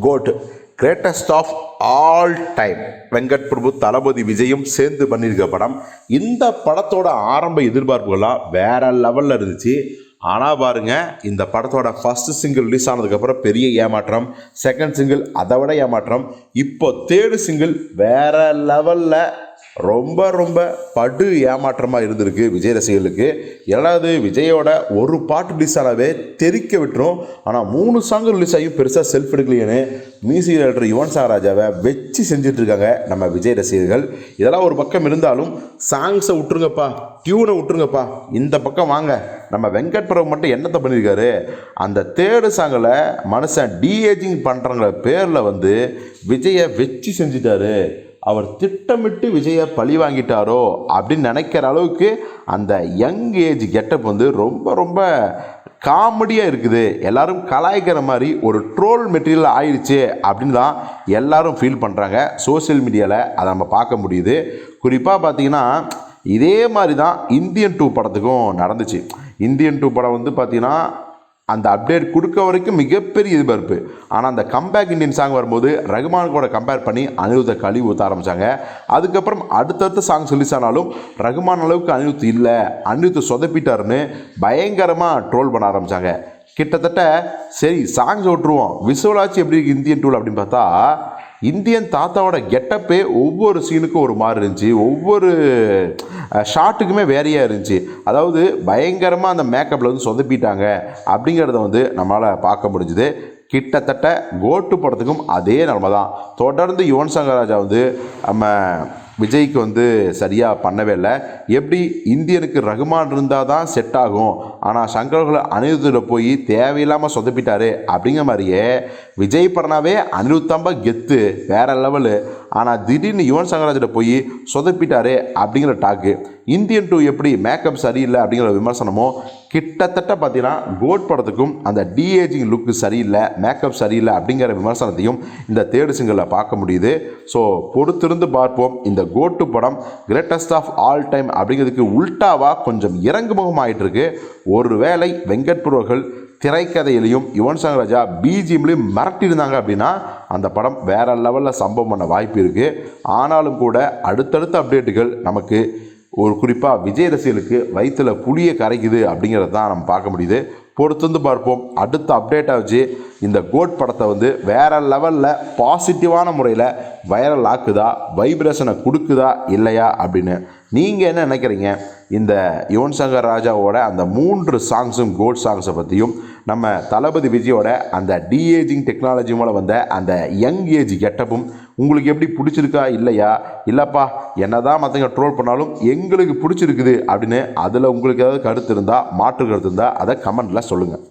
GOAT greatest of all time Venkat Prabhu Thalapathy விஜயும் சேர்ந்து பண்ணியிருக்க படம். இந்த படத்தோட ஆரம்ப எதிர்பார்ப்புகள்லாம் வேற லெவலில் இருந்துச்சு. ஆனால் பாருங்கள் இந்த படத்தோட ஃபஸ்ட்டு சிங்கிள் ரிலீஸ் ஆனதுக்கப்புறம் பெரிய ஏமாற்றம் செகண்ட் சிங்கிள் அதை விட ஏமாற்றம் இப்போ தேர்டு சிங்கிள் வேற லெவலில் ரொம்ப ரொம்ப படு ஏமாற்றமாக இருந்திருக்கு விஜய் ரசிகர்களுக்கு. ஏழாவது விஜயோட ஒரு பாட்டு ரிலீஸ் ஆனாவே தெறிக்க விட்டுரும். ஆனால் மூணு சாங் ரிலீஸ் ஆகியும் பெருசாக செல்ஃப் எடுக்கலையேன்னு மியூசிக் டைரக்டர் யுவன் சாராஜாவை வச்சு செஞ்சிட்ருக்காங்க நம்ம விஜய் ரசிகர்கள். இதெல்லாம் ஒரு பக்கம் இருந்தாலும் சாங்ஸை விட்டுருங்கப்பா டியூனை விட்டுருங்கப்பா. இந்த பக்கம் வாங்க. நம்ம வெங்கட் பிரபு மட்டும் என்னத்தை பண்ணியிருக்காரு அந்த தேர்டு சாங்கில் மனுஷன் டீஏஜிங் பண்ணுறங்கிற பேரில் வந்து விஜயை வச்சு செஞ்சிட்டாரு. அவர் திட்டமிட்டு விஜயை பழி வாங்கிட்டாரோ அப்படின்னு நினைக்கிற அளவுக்கு அந்த யங் ஏஜ் கெட்டப் வந்து ரொம்ப ரொம்ப காமெடியாக இருக்குது. எல்லாரும் கலாய்க்கிற மாதிரி ஒரு ட்ரோல் மெட்டீரியல் ஆயிடுச்சு அப்படின்னு தான் எல்லாரும் ஃபீல் பண்ணுறாங்க சோஷியல் மீடியாவில் அதை நம்ம பார்க்க முடியுது. குறிப்பாக பார்த்தீங்கன்னா இதே மாதிரி தான் இந்தியன் டூ படத்துக்கும் நடந்துச்சு. இந்தியன் டூ படம் வந்து பார்த்திங்கன்னா அந்த அப்டேட் கொடுக்க வரைக்கும் மிகப்பெரிய எதிர்பார்ப்பு. ஆனால் அந்த கம்பேக் இண்டியன் சாங் வரும்போது ரகுமான் கூட கம்பேர் பண்ணி அனிருத்தை கழுவி ஊற்ற ஆரம்பித்தாங்க அதுக்கப்புறம் அடுத்தடுத்த சாங் ரிலீஸ் ஆனாலும் ரகுமான் அளவுக்கு அனிருத் இல்லை. அனிருத் சொதப்பிட்டாருன்னு பயங்கரமாக ட்ரோல் பண்ண ஆரம்பித்தாங்க கிட்டத்தட்ட சரி சாங்ஸ் ஓட்டுருவோம். விசுவலாச்சு எப்படி இருக்கு இந்தியன் டூல் அப்படின்னு பார்த்தா இந்தியன் தாத்தாவோட கெட்டப்பே ஒவ்வொரு சீனுக்கும் ஒரு மாதிரி இருந்துச்சு. ஒவ்வொரு ஷாட்டுக்குமே வேறையாக இருந்துச்சு. அதாவது பயங்கரமாக அந்த மேக்கப்பில் வந்து சொதப்பிட்டாங்க. அப்படிங்கிறத வந்து நம்மளால் பார்க்க முடிஞ்சுது. கிட்டத்தட்ட கோட்டு படத்துக்கும் அதே நிலமை தான் தொடர்ந்து யுவன் சங்கர் ராஜா வந்து நம்ம விஜய்க்கு வந்து சரியாக பண்ணவே இல்லை. எப்படி இந்தியனுக்கு ரகுமான் இருந்தால் தான் செட் ஆகும். ஆனால் சங்கர்களை அனிருத்தில் போய் தேவையில்லாமல் சொதப்பிட்டாரு அப்படிங்கிற மாதிரியே விஜய் படனாவே அனிருத்தம்பா கெத்து வேற லெவலு. ஆனால் திடீர்னு யுவன் சங்கராஜிட்ட போய் சொதப்பிட்டாரு அப்படிங்கிற டாக்கு. இந்தியன் டூ எப்படி மேக்கப் சரியில்லை அப்படிங்கிற விமர்சனமோ கிட்டத்தட்ட பார்த்தீங்கன்னா கோட் படத்துக்கும் அந்த டிஏஜிங் லுக்கு சரியில்லை மேக்கப் சரியில்லை அப்படிங்கிற விமர்சனத்தையும் இந்த தேர்டு சிங்கிளில் பார்க்க முடியுது. ஸோ பொறுத்திருந்து பார்ப்போம். இந்த கோட்டு படம் கிரேட்டஸ்ட் ஆஃப் ஆல் டைம் அப்படிங்கிறதுக்கு உல்டாவாக கொஞ்சம் இறங்குமுகம் ஆயிட்டு இருக்கு ஒருவேளை வெங்கட் புரோர்கள் திரைக்கதையிலையும் யுவன் சங்கர் ராஜா பிஜிஎம்லையும் மிரட்டியிருந்தாங்க அப்படின்னா அந்த படம் வேற லெவலில் சம்பவம் பண்ண வாய்ப்பு இருக்குது ஆனாலும் கூட அடுத்தடுத்த அப்டேட்டுகள் நமக்கு ஒரு குறிப்பாக விஜய் ரசிகலுக்கு வயிற்றில் புளியை கரைக்குது அப்படிங்கிறது தான் நம்ம பார்க்க முடியுது. பொறுத்து வந்து பார்ப்போம். அடுத்த அப்டேட்டாக வச்சு இந்த கோட் படத்தை வந்து வேற லெவலில் பாசிட்டிவான முறையில் வைரல் ஆக்குதா வைப்ரேஷனை கொடுக்குதா இல்லையா அப்படின்னு நீங்கள் என்ன நினைக்கிறீங்க? இந்த யுவன் சங்கர் ராஜாவோட அந்த மூன்று சாங்ஸும் கோட் சாங்ஸை பற்றியும் நம்ம தளபதி விஜயோட அந்த டிஏஜிங் டெக்னாலஜி மூலம் வந்த அந்த யங் ஏஜ் கெட்டப்பும் உங்களுக்கு எப்படி பிடிச்சிருக்கா இல்லையா? இல்லைப்பா என்ன தான் மற்றவங்க ட்ரோல் பண்ணாலும் எங்களுக்கு பிடிச்சிருக்குது அப்படின்னு அதில் உங்களுக்கு ஏதாவது கருத்து இருந்தால் மாற்று கருத்து இருந்தால் அதை கமெண்ட்டில் சொல்லுங்கள்